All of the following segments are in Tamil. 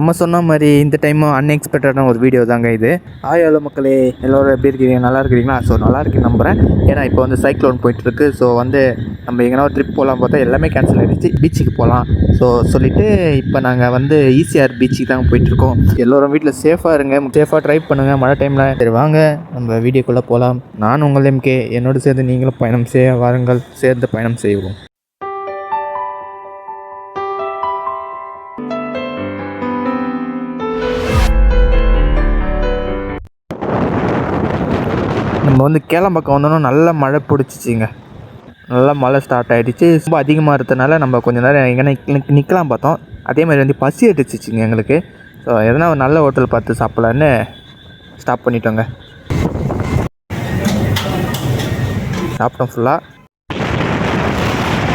நம்ம சொன்ன மாதிரி இந்த டைமும் அன்எக்ஸ்பெக்டடான ஒரு வீடியோ தாங்க இது. ஹாய் ஹலோ மக்களே எல்லோரும் எப்படி இருக்கிறீங்க நல்லா இருக்கிறீங்களா? ஸோ நல்லா இருக்குன்னு நம்புகிறேன் ஏன்னா இப்போ வந்து சைக்ளோன் போயிட்டுருக்கு. ஸோ வந்து நம்ம எங்கன்னா ஒரு ட்ரிப் போகலாம் பார்த்தா எல்லாமே கேன்சல் ஆகிடுச்சு பீச்சுக்கு போகலாம் ஸோ சொல்லிவிட்டு இப்போ நாங்கள் வந்து ஈசிஆர் பீச்சுக்கு தாங்க போயிட்டுருக்கோம். எல்லோரும் வீட்டில் சேஃபாக இருங்க. சேஃபாக ட்ரைவ் பண்ணுங்கள் மழை டைமில் சரி வாங்க. நம்ம வீடியோக்குள்ளே போகலாம் நான் உங்கள் எம்கே என்னோடு சேர்ந்து நீங்களும் பயணம் செய்ய வாருங்கள். சேர்ந்து பயணம் செய்வோம். நம்ம வந்து கேளம்பக்கம் வந்தோன்னா நல்ல மழை பிடிச்சிச்சிங்க. நல்லா மழை ஸ்டார்ட் ஆகிடுச்சு ரொம்ப அதிகமாக இருக்கிறதுனால நம்ம கொஞ்ச நேரம் எங்கன்னா நிற்கலாம் பார்த்தோம். அதே மாதிரி வந்து பசி எடுத்துச்சிங்க எங்களுக்கு. ஸோ எதனா ஒரு நல்ல ஹோட்டல் பார்த்து சாப்பிட்லான்னு ஸ்டாப் பண்ணிட்டோங்க. சாப்பிட்டோம் ஃபுல்லாக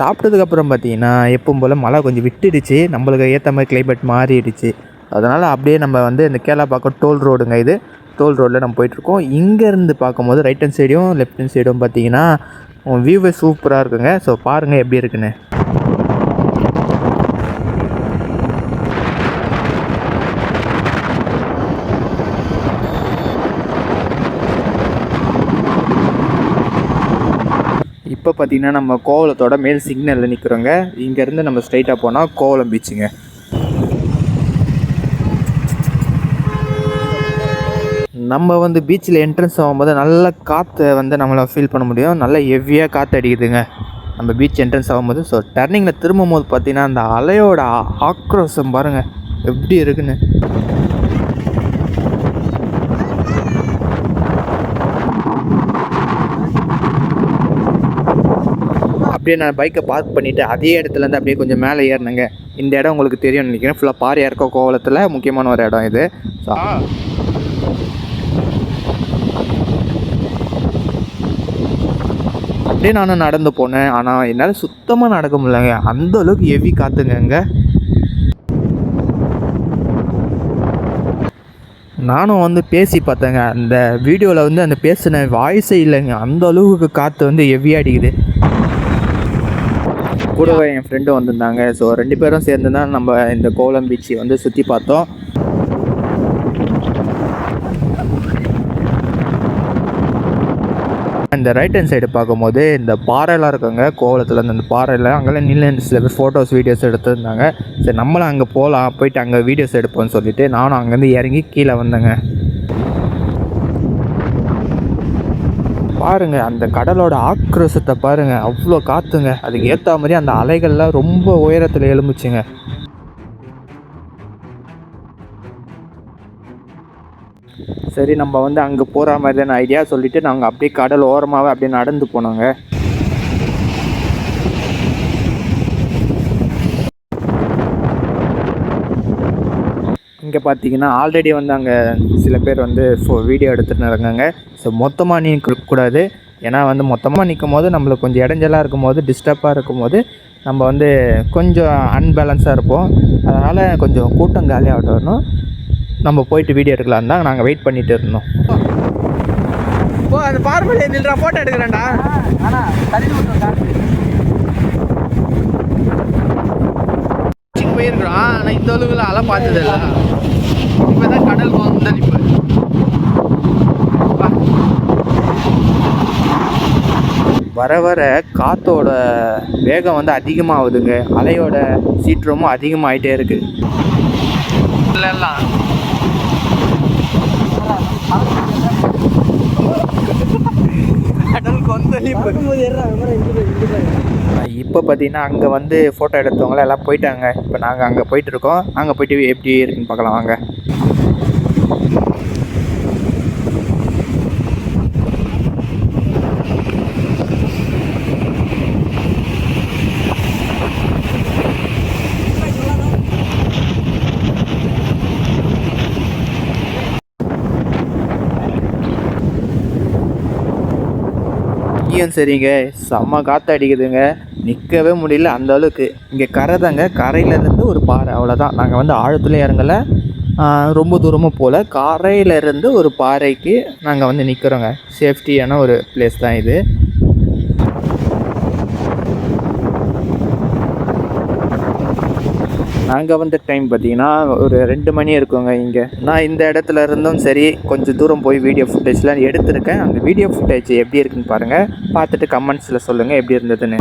சாப்பிட்டதுக்கப்புறம் பார்த்தீங்கன்னா எப்பவும் போல் மழை கொஞ்சம் விட்டுடுச்சு. நம்மளுக்கு ஏற்ற மாதிரி கிளைமேட் மாறிடுச்சு. அதனால் அப்படியே நம்ம வந்து இந்த கேலாப்பாக்கம் டோல் ரோடுங்க இது. டோல் ரோட்டில் நம்ம போயிட்டுருக்கோம். இங்கேருந்து பார்க்கும்போது ரைட் ஹேண்ட் சைடும் லெஃப்ட் ஹேண்ட் சைடும் பார்த்தீங்கன்னா வியூவே சூப்பராக இருக்குங்க. ஸோ பாருங்கள் எப்படி இருக்குன்னு. இப்போ பார்த்தீங்கன்னா நம்ம கோவலத்தோட மேல் சிக்னலில் நிற்கிறோங்க இங்கேருந்து நம்ம ஸ்ட்ரைட்டாக போனால் கோவலம் பீச்சுங்க நம்ம வந்து பீச்சில் என்ட்ரன்ஸ் ஆகும்போது நல்ல காற்றை வந்து நம்மளை ஃபீல் பண்ண முடியும். நல்ல ஹெவியாக காற்று அடிக்குதுங்க. நம்ம பீச் என்ட்ரன்ஸ் ஆகும்போது ஸோ டர்னிங்கில் திரும்பும் போது பார்த்தீங்கன்னா அந்த அலையோட ஆக்ரோஷம் பாருங்கள் எப்படி இருக்குன்னு. அப்படியே நான் பைக்கை பார்க் பண்ணிவிட்டு அதே இடத்துலேருந்து அப்படியே கொஞ்சம் மேலே ஏறினேங்க. இந்த இடம் உங்களுக்கு தெரியும்னு நினைக்கிறேன். ஃபுல்லாக பாறையாக இருக்க கோவலத்தில் முக்கியமான ஒரு இடம் இது. ஸோ அப்படியே நானும் நடந்து போனேன். ஆனால் என்னால் சுத்தமாக நடக்க முடியலங்க. அந்த அளவுக்கு ஹெவி காத்துங்க. அங்கே நானும் வந்து பேசி பார்த்தேங்க. அந்த வீடியோவில் வந்து அந்த பேசின வாய்ஸே இல்லைங்க. அந்த அளவுக்கு காற்று வந்து ஹெவியாக அடிக்குது. கூடவே என் ஃப்ரெண்டும் வந்திருந்தாங்க. ஸோ ரெண்டு பேரும் சேர்ந்து தான் நம்ம இந்த கோலம் பீச்சை வந்து சுற்றி பார்த்தோம். இந்த ரைட் ஹேண்ட் சைடு பார்க்கும்போது இந்த பாறைலாம் இருக்குங்க. கோவலத்தில் அந்த பாறையில் அங்கெல்லாம் நின்று சில பேர் ஃபோட்டோஸ் வீடியோஸ் எடுத்துருந்தாங்க. சரி நம்மளும் அங்கே போகலாம் போயிட்டு அங்கே வீடியோஸ் எடுப்போம்னு சொல்லிட்டு நானும் அங்கேருந்து இறங்கி கீழே வந்தேங்க. பாருங்க அந்த கடலோட ஆக்ரோஷத்தை பாருங்க. அவ்வளோ காத்துங்க. அதுக்கு ஏற்ற மாதிரி அந்த அலைகள்லாம் ரொம்ப உயரத்தில் எலும்புச்சுங்க சரி நம்ம வந்து அங்கே போகிற மாதிரியான ஐடியா சொல்லிவிட்டு நாங்கள் அப்படியே கடல் ஓரமாகவே அப்படியே நடந்து போனோங்க. இங்கே பார்த்தீங்கன்னா ஆல்ரெடி வந்து அங்கே சில பேர் வந்து ஃபோ வீடியோ எடுத்துகிட்டு இருக்காங்க ஸோ மொத்தமாக நிற்கக்கூடாது ஏன்னா வந்து மொத்தமாக நிற்கும் போது நம்மளுக்கு கொஞ்சம் இடைஞ்சலாக இருக்கும் போது டிஸ்டர்பாக இருக்கும் போது நம்ம வந்து கொஞ்சம் அன்பேலன்ஸாக இருப்போம். அதனால் கொஞ்சம் கூட்டம் காலியாகட்டும். வரணும் நம்ம போயிட்டு வீடியோ எடுக்கலாம் தான் நாங்கள் வெயிட் பண்ணிட்டு இருந்தோம். ஓ அந்த பார்மலே நில்றா ஃபோட்டோ எடுக்கிறேன்டா. சின்ன போயிருக்கிறோம் ஆனால் இந்த அளவுக்குலாம் அலை பார்த்தது இல்லை இப்போ தான் கடல் கொந்தளிப்பு. வர வர காற்றோட வேகம் வந்து அதிகமாகுதுங்க. அலையோட சீற்றமும் அதிகமாயிட்டே இருக்கு. எல்லாம் கடல் கொந்தளிப்பு இப்போ பார்த்தீங்கன்னா அங்கே வந்து ஃபோட்டோ எடுத்தவங்களாம் எல்லாம் போயிட்டாங்க. இப்போ நாங்கள் அங்கே போயிட்டு இருக்கோம். அங்கே போயிட்டு எப்படி இருக்குன்னு பார்க்கலாம் வாங்க. இங்கேயும் சரிங்க. செம்ம காற்று அடிக்குதுங்க நிற்கவே முடியல அந்த அளவுக்கு. இங்கே கரை தாங்க கரையிலேருந்து ஒரு பாறை. அவ்வளோதான் நாங்கள் வந்து ஆழத்துல இறங்கலை. ரொம்ப தூரமும் போகல கரையிலேருந்து ஒரு பாறைக்கு நாங்கள் வந்து நிற்கிறோங்க சேஃப்டியான ஒரு பிளேஸ் தான் இது. நாங்கள் வந்த டைம் பார்த்தீங்கன்னா ஒரு ரெண்டு மணி இருக்குங்க இங்கே. நான் இந்த இடத்துல இருந்தும் சரி கொஞ்சம் தூரம் போய் வீடியோ ஃபுட்டேஜ்லாம் எடுத்திருக்கேன். அந்த வீடியோ ஃபுட்டேஜ் எப்படி இருக்குன்னு பாருங்கள் பார்த்துட்டு கமெண்ட்ஸில் சொல்லுங்கள் எப்படி இருந்ததுன்னு.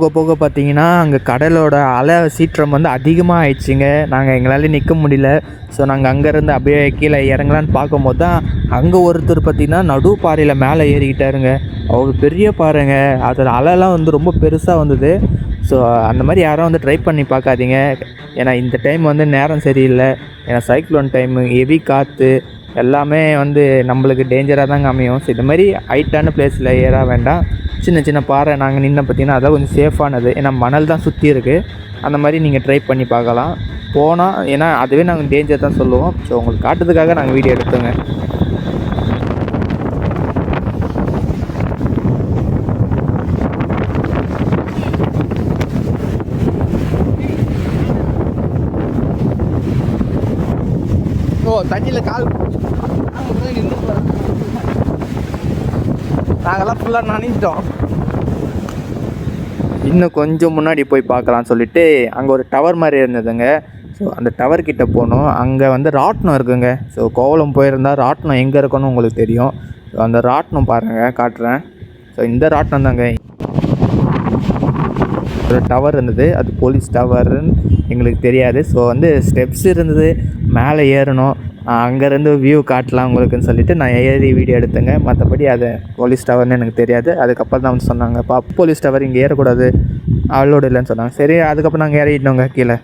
போக போக பார்த்தீங்கன்னா அங்கே கடலோட அலை சீற்றம் வந்து அதிகமாக ஆயிடுச்சுங்க நாங்கள் எங்களால் நிற்க முடியல. ஸோ நாங்கள் அங்கேருந்து அப்படியே கீழே இறங்கலான்னு பார்க்கும்போது தான் அங்கே ஒருத்தர் பார்த்திங்கன்னா நடு பாறையில் மேலே ஏறிக்கிட்டாருங்க. அவர் பெரிய பாறைங்க. அதில் அலைலாம் வந்து ரொம்ப பெருசாக வந்தது. ஸோ அந்த மாதிரி யாரும் வந்து ட்ரை பண்ணி பார்க்காதீங்க. ஏன்னா இந்த டைம் வந்து நேரம் சரியில்லை. ஏன்னா சைக்ளோன் டைமு ஹெவி காற்று எல்லாமே வந்து நம்மளுக்கு டேஞ்சராக தாங்க அமையும். ஸோ இந்த மாதிரி ஹைட்டான பிளேஸில் ஏற வேண்டாம். சின்ன சின்ன பாறை நாங்கள் நின்று பார்த்தீங்கன்னா அதான் கொஞ்சம் சேஃபானது ஏன்னா மணல் தான் சுற்றி இருக்குது அந்த மாதிரி நீங்கள் ட்ரை பண்ணி பார்க்கலாம். போனால் ஏன்னா அதுவே நாங்கள் டேஞ்சர் தான் சொல்லுவோம். ஸோ உங்களுக்கு காட்டுறதுக்காக நாங்கள் வீடியோ எடுத்தோங்க. ஓ தண்ணியில் கால் நாங்கள்லாம் ஃபுல்லாக நனைஞ்சிட்டோம். இன்னும் கொஞ்சம் முன்னாடி போய் பார்க்கலாம்னு சொல்லிட்டு அங்கே ஒரு டவர் மாதிரி இருந்ததுங்க. ஸோ அந்த டவர் கிட்டே போனோம். அங்கே வந்து ராட்னம் இருக்குங்க. ஸோ கோவலம் போயிருந்தால் ராட்னம் எங்கே இருக்குன்னு உங்களுக்கு தெரியும். ஸோ அந்த ராட்னம் பாருங்கள் காட்டுறேன். ஸோ இந்த ராட்னம் தாங்க. ஒரு டவர் இருந்தது. அது போலீஸ் டவர்னு எங்களுக்கு தெரியாது. ஸோ வந்து ஸ்டெப்ஸ் இருந்தது. மேலே ஏறணும். அங்கேருந்து வியூ காட்டலாம் உங்களுக்குன்னு சொல்லிட்டு நான் ஏறி வீடியோ எடுத்தேங்க. மற்றபடி அது போலீஸ் டவர்னு எனக்கு தெரியாது. அதுக்கப்புறம் தான் வந்து சொன்னாங்க. பா போலீஸ் டவர் இங்கே ஏறக்கூடாது. அலோடு இல்லைன்னு சொன்னாங்க. சரி அதுக்கப்புறம் நாங்கள் ஏறிட்டோங்க கீழே.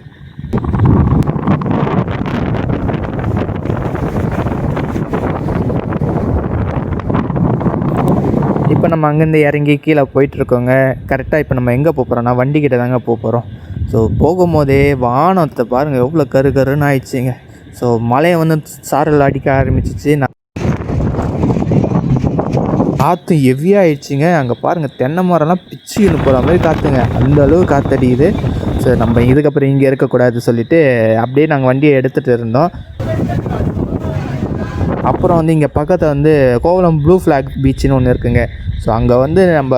இப்போ நம்ம அங்கேருந்து இறங்கி கீழே போயிட்டுருக்கோங்க. கரெக்டாக இப்போ நம்ம எங்கே போகிறோம்னா வண்டிக்கிட்ட தாங்க போக போகிறோம் ஸோ போகும்போதே வானத்தை பாருங்கள் எவ்வளோ கரு கருன்னு ஆயிடுச்சுங்க. ஸோ மழையை வந்து சாரல் அடிக்க ஆரம்பிச்சிச்சு. நான் காற்று ஹெவியாக ஆயிடுச்சுங்க. அங்கே பாருங்கள் தென்னை மரம்லாம் பிச்சுன்னு போகிற மாதிரி காற்றுங்க அந்த அளவு காற்றடிக்குது ஸோ நம்ம இதுக்கப்புறம் இங்கே இருக்கக்கூடாது சொல்லிட்டு அப்படியே நாங்கள் வண்டியை எடுத்துகிட்டு இருந்தோம். அப்புறம் வந்து இங்கே பக்கத்தில் வந்து கோவலம் ப்ளூ ஃப்ளாக் பீச்சுன்னு ஒன்று இருக்குங்க. ஸோ அங்கே வந்து நம்ம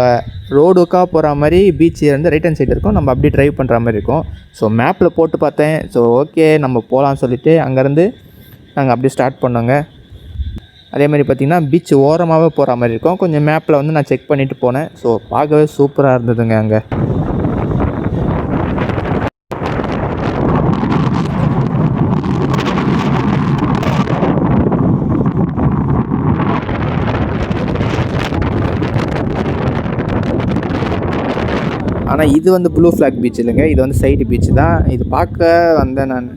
ரோடுக்காக போகிற மாதிரி பீச் வந்து ரைட் ஹேண்ட் சைடு இருக்கும். நம்ம அப்படியே ட்ரைவ் பண்ணுற மாதிரி இருக்கும். ஸோ மேப்பில் போட்டு பார்த்தேன். ஸோ ஓகே நம்ம போகலான்னு சொல்லிட்டு அங்கேருந்து நாங்கள் அப்படியே ஸ்டார்ட் பண்ணோங்க. அதே மாதிரி பார்த்திங்கன்னா பீச் ஓரமாகவே போகிற மாதிரி இருக்கும். கொஞ்சம் மேப்பில் வந்து நான் செக் பண்ணிவிட்டு போனேன். ஸோ பார்க்கவே சூப்பராக இருந்ததுங்க அங்கே. ஆனால் இது வந்து ப்ளூ ஃப்ளாக் பீச் இல்லைங்க. இது வந்து சைடு பீச் தான். இது பார்க்க வந்தேன் நான்.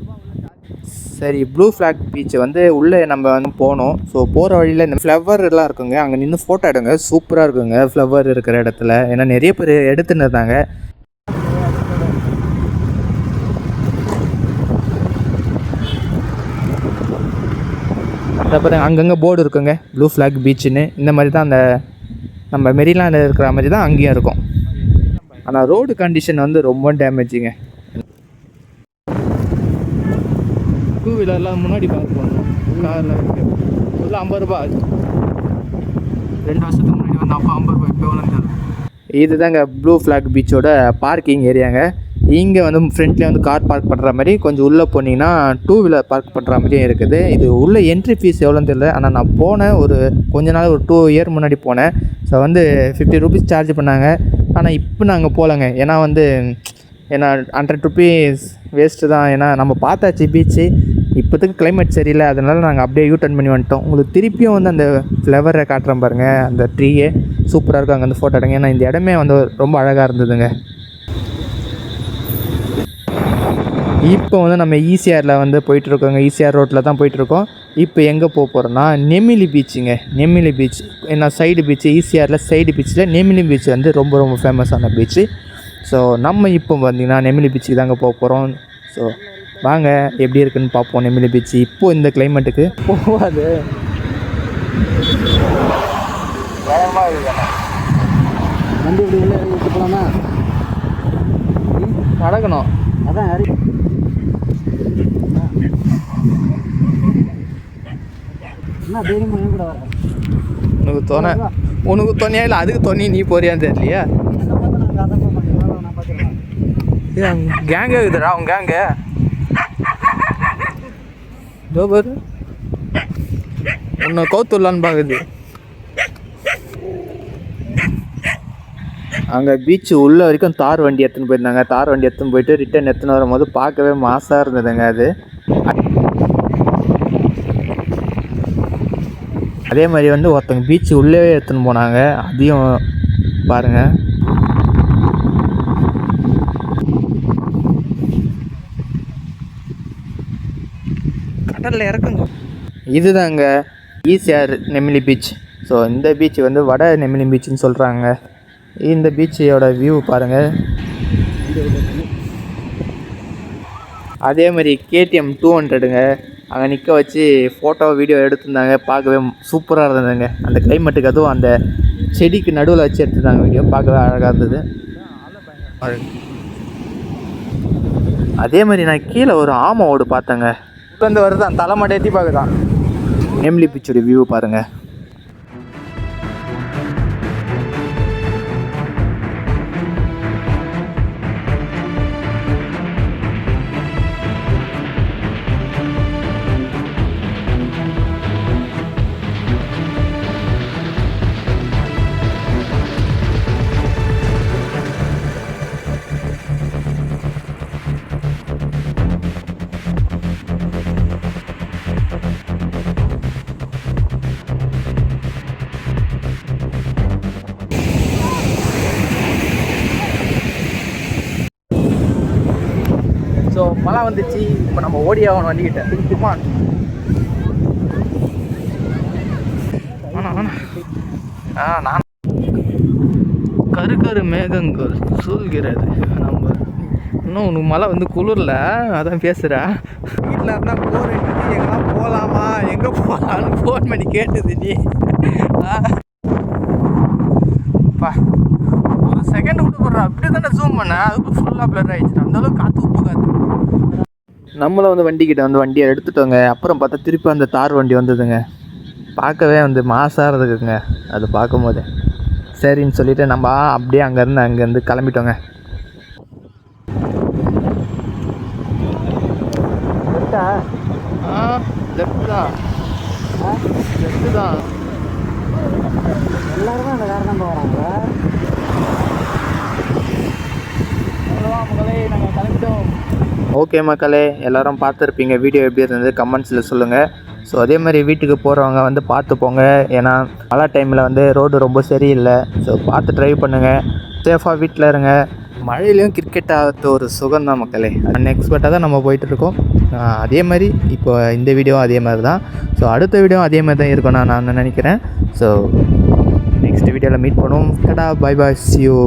சரி ப்ளூ ஃப்ளாக் பீச் வந்து உள்ளே நம்ம வந்து போனோம். ஸோ போகிற வழியில் இந்த ஃப்ளவர் எல்லாம் இருக்குங்க. அங்கே நின்று ஃபோட்டோ எடுங்க. சூப்பராக இருக்குங்க ஃப்ளவர் இருக்கிற இடத்துல. ஏன்னா நிறைய பேர் எடுத்துன்னு இருந்தாங்க. அப்புறம் அங்கங்கே போர்டு இருக்குங்க. ப்ளூ ஃப்ளாக் பீச்சுன்னு இந்த மாதிரி தான் அந்த நம்ம மெரிலாண்டில் இருக்கிற மாதிரி தான் அங்கேயும் இருக்கும். ஆனால் ரோடு கண்டிஷன் வந்து ரொம்ப டேமேஜுங்க டூ வீலர்லாம் முன்னாடி பார்த்து பண்ணணும் காரில் ஃபுல்லாக ஐம்பது ரூபா ஆச்சு. ரெண்டு வருஷத்துக்கு முன்னாடி வந்து அப்போ ஐம்பது ரூபாய் இப்போ எவ்வளோ இது தாங்க ப்ளூ ஃப்ளாக் பீச்சோட பார்க்கிங் ஏரியாங்க இங்கே வந்து ஃப்ரண்ட்லேயே வந்து கார் பார்க் பண்ணுற மாதிரி கொஞ்சம் உள்ளே போனீங்கன்னா டூ வீலர் பார்க் பண்ணுற மாதிரியும் இருக்குது. இது உள்ள என்ட்ரி ஃபீஸ் எவ்வளோன்னு தெரியல. ஆனால் நான் போனேன் ஒரு கொஞ்ச நாள் ஒரு டூ இயர் முன்னாடி போனேன். ஸோ வந்து ஃபிஃப்டி ருபீஸ் சார்ஜ் பண்ணாங்க. ஆனால் இப்போ நாங்கள் போகலங்க. ஏன்னா வந்து ஏன்னா ஹண்ட்ரட் ருபீஸ் வேஸ்ட்டு தான். ஏன்னா நம்ம பார்த்தாச்சு பீச்சு இப்போதைக்கு கிளைமேட் சரியில்லை. அதனால் நாங்கள் அப்படியே யூ டர்ன் பண்ணி வந்துட்டோம். உங்களுக்கு திருப்பியும் வந்து அந்த ஃப்ளவரை காட்டுறேன் பாருங்கள் அந்த ட்ரீயே சூப்பராக இருக்கும். அங்கே வந்து ஃபோட்டோ எடுங்க. ஏன்னா இந்த இடமே வந்து ரொம்ப அழகாக இருந்ததுங்க. இப்போ வந்து நம்ம ஈசிஆரில் வந்து போயிட்டுருக்கோங்க. ஈசிஆர் ரோட்டில் தான் போயிட்டுருக்கோம். இப்போ எங்கே போக போகிறோன்னா நெமிலி பீச்சுங்க நெமிலி பீச் ஏன்னா சைடு பீச்சு ஈசிஆரில் சைடு பீச்சில் நெமிலி பீச் வந்து ரொம்ப ரொம்ப ஃபேமஸான பீச்சு ஸோ நம்ம இப்போ பார்த்திங்கன்னா நெமிலி பீச்சுக்கு தாங்க போக போகிறோம் ஸோ வாங்க எப்படி இருக்குன்னு பார்ப்போம் நெமிலி பீச் இப்போது இந்த கிளைமேட்டுக்கு போகாது. வண்டி இப்படி உள்ள இறங்கி நடக்கணும். அதான் இறங்கி என்ன தைரியமா என் கூட வர உனக்கு தோணை உனக்கு தோணியா இல்லை அதுக்கு தோணி நீ போறியான்னு தெரியலையா? கேங்க இருக்குதுடா அவன் கேங்க இதோ பாரு. உன்னை கவுத்துடலான்னு பார்க்குது அங்கே பீச் உள்ள வரைக்கும் தார் வண்டி எடுத்துன்னு போயிருந்தாங்க. தார் வண்டி எடுத்துன்னு போயிட்டு ரிட்டர்ன் எடுத்துன்னு வரும்போது பார்க்கவே மாசாக இருந்ததுங்க அது. அதே மாதிரி வந்து ஒருத்தங்க பீச் உள்ளே எடுத்துன்னு போனாங்க. அதையும் பாருங்கள் கடலில் இறக்குங்க. இதுதாங்க ஈசிஆர் நெமிலி பீச் ஸோ இந்த பீச் வந்து வட நெமிலி பீச்னு சொல்கிறாங்க இந்த பீச்சோட வியூ பாருங்கள் அதே மாதிரி கேடிஎம் டூ ஹண்ட்ரடுங்க அங்கே நிற்க வச்சு ஃபோட்டோ வீடியோ எடுத்திருந்தாங்க. பார்க்கவே சூப்பராக இருந்ததுங்க. அந்த கிளைமேட்டுக்கு அதுவும் அந்த செடிக்கு நடுவில் வச்சு எடுத்திருந்தாங்க வீடியோ பார்க்கவே அழகாக இருந்தது. அதே மாதிரி நான் கீழே ஒரு ஆமை ஓடு பார்த்தேங்க. வந்து வருதான். தலைமாட்டை எத்தி பார்க்குதான். நெம்லி பிச்சோட வியூ பாருங்க. ஸோ மழை வந்துச்சு இப்போ நம்ம ஓடி ஆகணும் வண்டிக்கிட்ட. சும்மா ஆ நான் கரு கரு மேகங்கள் சூழ்கிறது. நம்ம இன்னும் உனக்கு மழை வந்து குளிரல அதான் பேசுகிறேன் வீட்டில் இருந்தால் போர் அடிக்குது எங்கெல்லாம் போகலாமா எங்கே போகலான்னு ஃபோன் பண்ணி கேட்டுது நீ. பா. செகண்ட் விட்டு போடுறா. அப்படி தானே ஜூம் பண்ணேன் அதுக்கு ஃபுல்லாக பிளர் ஆயிடுச்சு. அந்த அளவுக்கு காற்று உப்பு காற்று நம்மளும் வந்து வண்டிக்கிட்ட வந்து வண்டியை எடுத்துட்டோங்க. அப்புறம் பார்த்தா திருப்பி அந்த தார் வண்டி வந்ததுங்க. பார்க்கவே வந்து மாசாக இருக்குங்க. அது பார்க்கும்போது. சரின்னு சொல்லிட்டு நம்ம அப்படியே அங்கேருந்து அங்கேருந்து கிளம்பிட்டோங்க. கரெக்டா ஆ லெஃப்ட் தான் லெஃப்ட் தான் எல்லாருமே அந்த கார் நம்ப ஓகே மக்களே எல்லோரும் பார்த்துருப்பீங்க. வீடியோ எப்படி இருந்தது? கமெண்ட்ஸில் சொல்லுங்கள் ஸோ அதே மாதிரி வீட்டுக்கு போகிறவங்க வந்து பார்த்து போங்க. ஏன்னா மழை டைமில் வந்து ரோடு ரொம்ப சரியில்லை. ஸோ பார்த்து ட்ரைவ் பண்ணுங்கள் சேஃபாக வீட்டில் இருங்க. மழையிலையும் கிரிக்கெட் ஆகிறது ஒரு சுகம் தான் மக்களே அன்எக்ஸ்பெக்டாக தான் நம்ம போயிட்டுருக்கோம். அதே மாதிரி இப்போ இந்த வீடியோ அதே மாதிரி தான். ஸோ அடுத்த வீடியோ அதே மாதிரி தான் இருக்கும் நான் நான் நினைக்கிறேன் ஸோ நெக்ஸ்ட் வீடியோவில் மீட் பண்ணுவோம். கடா பை பாய் சி யூ